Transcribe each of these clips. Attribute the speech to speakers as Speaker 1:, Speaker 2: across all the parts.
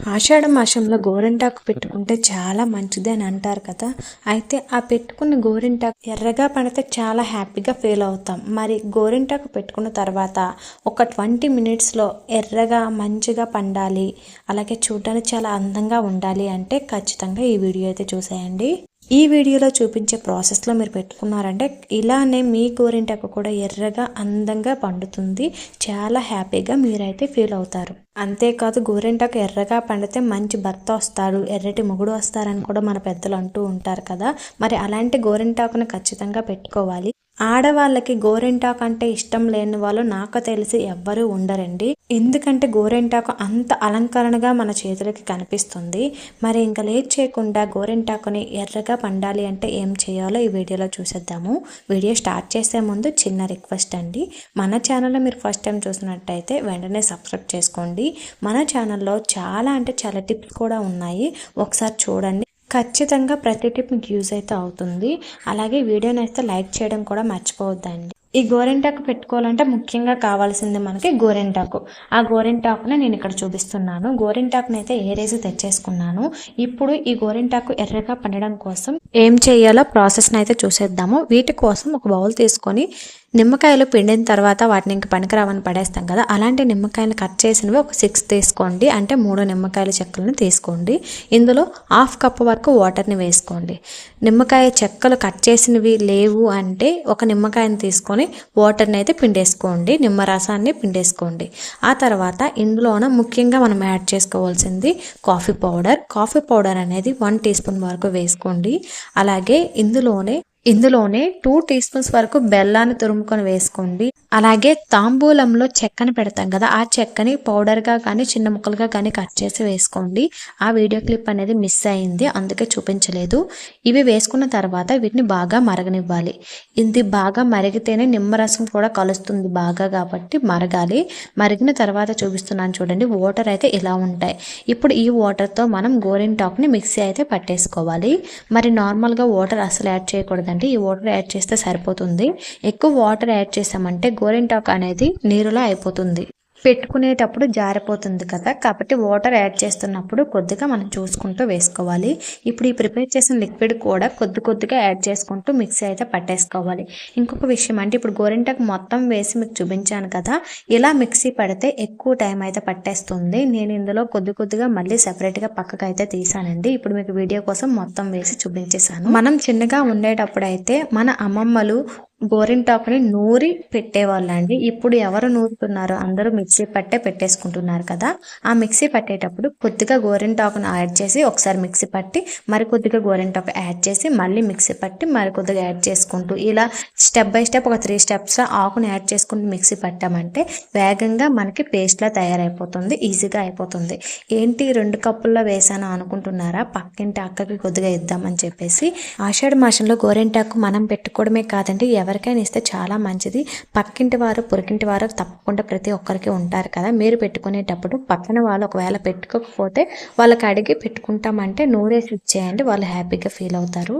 Speaker 1: ఆషాఢ మాసంలో గోరింటాకు పెట్టుకుంటే చాలా మంచిది అని అంటారు కదా. అయితే ఆ పెట్టుకున్న గోరింటాకు ఎర్రగా పడితే చాలా హ్యాపీగా ఫీల్ అవుతాం. మరి గోరింటాకు పెట్టుకున్న తర్వాత ఒక ట్వంటీ మినిట్స్లో ఎర్రగా మంచిగా పండాలి. అలాగే చూడడానికి చాలా అందంగా ఉండాలి అంటే ఖచ్చితంగా ఈ వీడియో అయితే చూసేయండి. ఈ వీడియోలో చూపించే ప్రాసెస్లో మీరు పెట్టుకున్నారంటే ఇలానే మీ గోరింటాకు కూడా ఎర్రగా అందంగా పండుతుంది. చాలా హ్యాపీగా మీరైతే ఫీల్ అవుతారు. అంతేకాదు గోరింటాకు ఎర్రగా పండితే మంచి భర్త వస్తాడు ఎర్రటి మొగుడు వస్తారని కూడా మన పెద్దలు అంటూ ఉంటారు కదా. మరి అలాంటి గోరింటాకును ఖచ్చితంగా పెట్టుకోవాలి. ఆడవాళ్ళకి గోరెంటాకు అంటే ఇష్టం లేని వాళ్ళు నాకు తెలిసి ఎవ్వరూ ఉండరండి. ఎందుకంటే గోరెంటాకు అంత అలంకరణగా మన చేతులకి కనిపిస్తుంది. మరి ఇంకా లేట్ చేయకుండా గోరింటాకుని ఎర్రగా పండాలి అంటే ఏం చేయాలో ఈ వీడియోలో చూసేద్దాము. వీడియో స్టార్ట్ చేసే ముందు చిన్న రిక్వెస్ట్ అండి. మన ఛానల్లో మీరు ఫస్ట్ టైం చూసినట్టయితే వెంటనే సబ్స్క్రైబ్ చేసుకోండి. మన ఛానల్లో చాలా అంటే చాలా టిప్స్ కూడా ఉన్నాయి. ఒకసారి చూడండి. ఖచ్చితంగా ప్రతి టిప్ మీకు యూజ్ అయితే అవుతుంది. అలాగే వీడియోని అయితే లైక్ చేయడం కూడా మర్చిపోవద్దండి. ఈ గోరింటాకు పెట్టుకోవాలంటే ముఖ్యంగా కావాల్సింది మనకి గోరింటాకు. ఆ గోరింటాకుని నేను ఇక్కడ చూపిస్తున్నాను. గోరింటాకుని అయితే ఏరేసి తెచ్చేసుకున్నాను. ఇప్పుడు ఈ గోరింటాకు ఎర్రగా పండడం కోసం ఏం చేయాలో ప్రాసెస్ని అయితే చూసేద్దాము. వీటి కోసం ఒక బౌల్ తీసుకొని నిమ్మకాయలు పిండిన తర్వాత వాటిని ఇంక పనికిరావని పడేస్తాం కదా అలాంటి నిమ్మకాయలు కట్ చేసినవి ఒక సిక్స్ తీసుకోండి. అంటే మూడు నిమ్మకాయల చెక్కలను తీసుకోండి. ఇందులో హాఫ్ కప్ వరకు వాటర్ని వేసుకోండి. నిమ్మకాయ చెక్కలు కట్ చేసినవి లేవు అంటే ఒక నిమ్మకాయని తీసుకొని వాటర్ని అయితే పిండేసుకోండి. నిమ్మరసాన్ని పిండేసుకోండి. ఆ తర్వాత ఇందులోన ముఖ్యంగా మనం యాడ్ చేసుకోవాల్సింది కాఫీ పౌడర్ కాఫీ పౌడర్ అనేది వన్ టీ స్పూన్ వరకు వేసుకోండి. అలాగే ఇందులోనే ఇందులోనే టూ టీ స్పూన్స్ వరకు బెల్లాన్ని తురుముకొని వేసుకోండి. అలాగే తాంబూలంలో చెక్కని పెడతాం కదా ఆ చెక్కని పౌడర్గా కానీ చిన్న ముక్కలుగా కానీ కట్ చేసి వేసుకోండి. ఆ వీడియో క్లిప్ అనేది మిస్ అయింది అందుకే చూపించలేదు. ఇవి వేసుకున్న తర్వాత వీటిని బాగా మరగనివ్వాలి. ఇది బాగా మరిగితేనే నిమ్మరసం కూడా కలుస్తుంది బాగా కాబట్టి మరగాలి. మరిగిన తర్వాత చూపిస్తున్నాను చూడండి వాటర్ అయితే ఇలా ఉంటాయి. ఇప్పుడు ఈ వాటర్తో మనం గోరింటాక్ని మిక్సీ అయితే పట్టేసుకోవాలి. మరి నార్మల్గా వాటర్ అసలు యాడ్ చేయకూడదండి. ఈ వాటర్ యాడ్ చేస్తే సరిపోతుంది. ఎక్కువ వాటర్ యాడ్ చేసామంటే గోరింటాక్ అనేది నీరులా అయిపోతుంది. పెట్టుకునేటప్పుడు జారిపోతుంది కదా. కాబట్టి వాటర్ యాడ్ చేస్తున్నప్పుడు కొద్దిగా మనం చూసుకుంటూ వేసుకోవాలి. ఇప్పుడు ఈ ప్రిపేర్ చేసిన లిక్విడ్ కూడా కొద్ది కొద్దిగా యాడ్ చేసుకుంటూ మిక్సీ అయితే పట్టేసుకోవాలి. ఇంకొక విషయం అంటే ఇప్పుడు గోరింటాకు మొత్తం వేసి మీకు చూపించాను కదా. ఇలా మిక్సీ పడితే ఎక్కువ టైం అయితే పట్టేస్తుంది. నేను ఇందులో కొద్ది కొద్దిగా మళ్ళీ సెపరేట్గా పక్కకు అయితే తీసానండి. ఇప్పుడు మీకు వీడియో కోసం మొత్తం వేసి చూపించేశాను. మనం చిన్నగా ఉండేటప్పుడు అయితే మన అమ్మమ్మలు గోరింటాకుని నూరి పెట్టేవాళ్ళండి. ఇప్పుడు ఎవరు నూరుతున్నారు అందరూ మిక్సీ పట్టే పెట్టేసుకుంటున్నారు కదా. ఆ మిక్సీ పట్టేటప్పుడు కొద్దిగా గోరింటాకును యాడ్ చేసి ఒకసారి మిక్సీ పట్టి మరి కొద్దిగా గోరింటాకు యాడ్ చేసి మళ్ళీ మిక్సీ పట్టి మరి కొద్దిగా యాడ్ చేసుకుంటూ ఇలా స్టెప్ బై స్టెప్ ఒక త్రీ స్టెప్స్ ఆకును యాడ్ చేసుకుంటూ మిక్సీ పట్టామంటే వేగంగా మనకి పేస్ట్లా తయారైపోతుంది ఈజీగా అయిపోతుంది. ఏంటి రెండు కప్పుల్లో వేసాను అనుకుంటున్నారా? పక్కింటి అక్కకి కొద్దిగా ఇద్దామని చెప్పేసి. ఆషాఢ మాసంలో గోరింటాకు మనం పెట్టుకోవడమే కాదండి ఎవరికైనా ఇస్తే చాలా మంచిది. పక్కింటి వారు పొరికింటి వారు తప్పకుండా ప్రతి ఒక్కరికి ఉంటారు కదా. మీరు పెట్టుకునేటప్పుడు పక్కన వాళ్ళు ఒకవేళ పెట్టుకోకపోతే వాళ్ళకి అడిగి పెట్టుకుంటామంటే నూరేసి ఇచ్చేయండి. వాళ్ళు హ్యాపీగా ఫీల్ అవుతారు.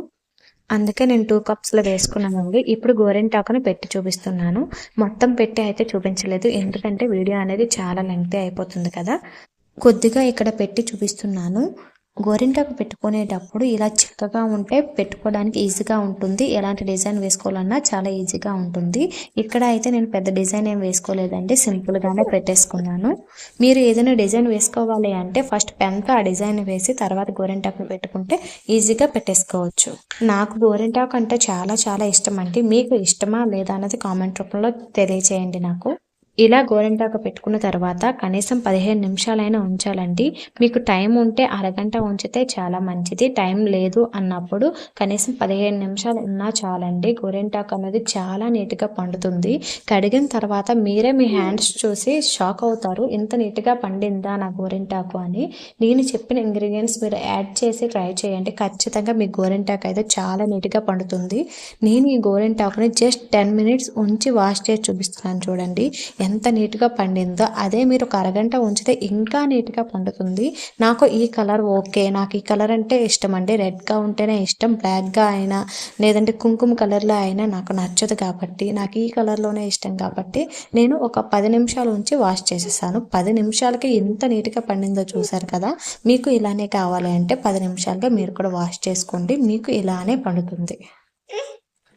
Speaker 1: అందుకే నేను టూ కప్స్లో వేసుకున్నానండి. ఇప్పుడు గోరింటాకుని పెట్టి చూపిస్తున్నాను. మొత్తం పెట్టి అయితే చూపించలేదు. ఎందుకంటే వీడియో అనేది చాలా లెంగ్తీ అయిపోతుంది కదా. కొద్దిగా ఇక్కడ పెట్టి చూపిస్తున్నాను. గోరింటాకు పెట్టుకునేటప్పుడు ఇలా చిక్కగా ఉంటే పెట్టుకోవడానికి ఈజీగా ఉంటుంది. ఎలాంటి డిజైన్ వేసుకోవాలన్నా చాలా ఈజీగా ఉంటుంది. ఇక్కడ అయితే నేను పెద్ద డిజైన్ ఏం వేసుకోలేదండి. సింపుల్గానే పెట్టేసుకున్నాను. మీరు ఏదైనా డిజైన్ వేసుకోవాలి అంటే ఫస్ట్ పెన్తో ఆ డిజైన్ వేసి తర్వాత గోరింటాకు పెట్టుకుంటే ఈజీగా పెట్టేసుకోవచ్చు. నాకు గోరింటాకు అంటే చాలా చాలా ఇష్టం అండి. మీకు ఇష్టమా లేదా అన్నది కామెంట్ రూపంలో తెలియచేయండి నాకు. ఇలా గోరింటాకు పెట్టుకున్న తర్వాత కనీసం పదిహేను నిమిషాలైనా ఉంచాలండి. మీకు టైం ఉంటే అరగంట ఉంచితే చాలా మంచిది. టైం లేదు అన్నప్పుడు కనీసం పదిహేను నిమిషాలు ఉన్నా చాలండి. గోరింటాకు అనేది చాలా నీట్గా పండుతుంది. కడిగిన తర్వాత మీరే మీ హ్యాండ్స్ చూసి షాక్ అవుతారు. ఇంత నీట్గా పండిందా నా గోరింటాకు అని. నేను చెప్పిన ఇంగ్రీడియంట్స్ మీరు యాడ్ చేసి ట్రై చేయండి. ఖచ్చితంగా మీ గోరింటాకు అయితే చాలా నీట్గా పండుతుంది. నేను ఈ గోరింటాకుని జస్ట్ టెన్ మినిట్స్ ఉంచి వాష్ చేసి చూపిస్తున్నాను చూడండి. ఎంత నీట్గా పండిందో అదే మీరు ఒక అరగంట ఉంచితే ఇంకా నీట్గా పండుతుంది. నాకు ఈ కలర్ ఓకే. నాకు ఈ కలర్ అంటే ఇష్టం అండి. రెడ్గా ఉంటేనే ఇష్టం బ్లాక్గా అయినా లేదంటే కుంకుమ కలర్లో అయినా నాకు నచ్చదు కాబట్టి నాకు ఈ కలర్లోనే ఇష్టం కాబట్టి నేను ఒక పది నిమిషాలు ఉంచి వాష్ చేసేసాను. పది నిమిషాలకి ఎంత నీట్గా పండిందో చూసారు కదా మీకు ఇలానే కావాలి అంటే పది నిమిషాలుగా మీరు కూడా వాష్ చేసుకోండి. మీకు ఇలానే పండుతుంది.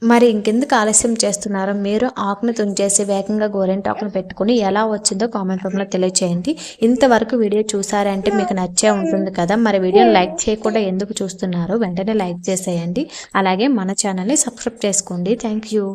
Speaker 1: మరి ఇంకెందుకు ఆలస్యం చేస్తున్నారో మీరు ఆకును తుంచేసి వేగంగా గోరెంటాకును పెట్టుకుని ఎలా వచ్చిందో కామెంట్ రూమ్లో తెలియచేయండి. ఇంతవరకు వీడియో చూసారంటే మీకు నచ్చే ఉంటుంది కదా మరి వీడియోని లైక్ చేయకుండా ఎందుకు చూస్తున్నారో? వెంటనే లైక్ చేసేయండి. అలాగే మన ఛానల్ని సబ్స్క్రైబ్ చేసుకోండి. Thank you.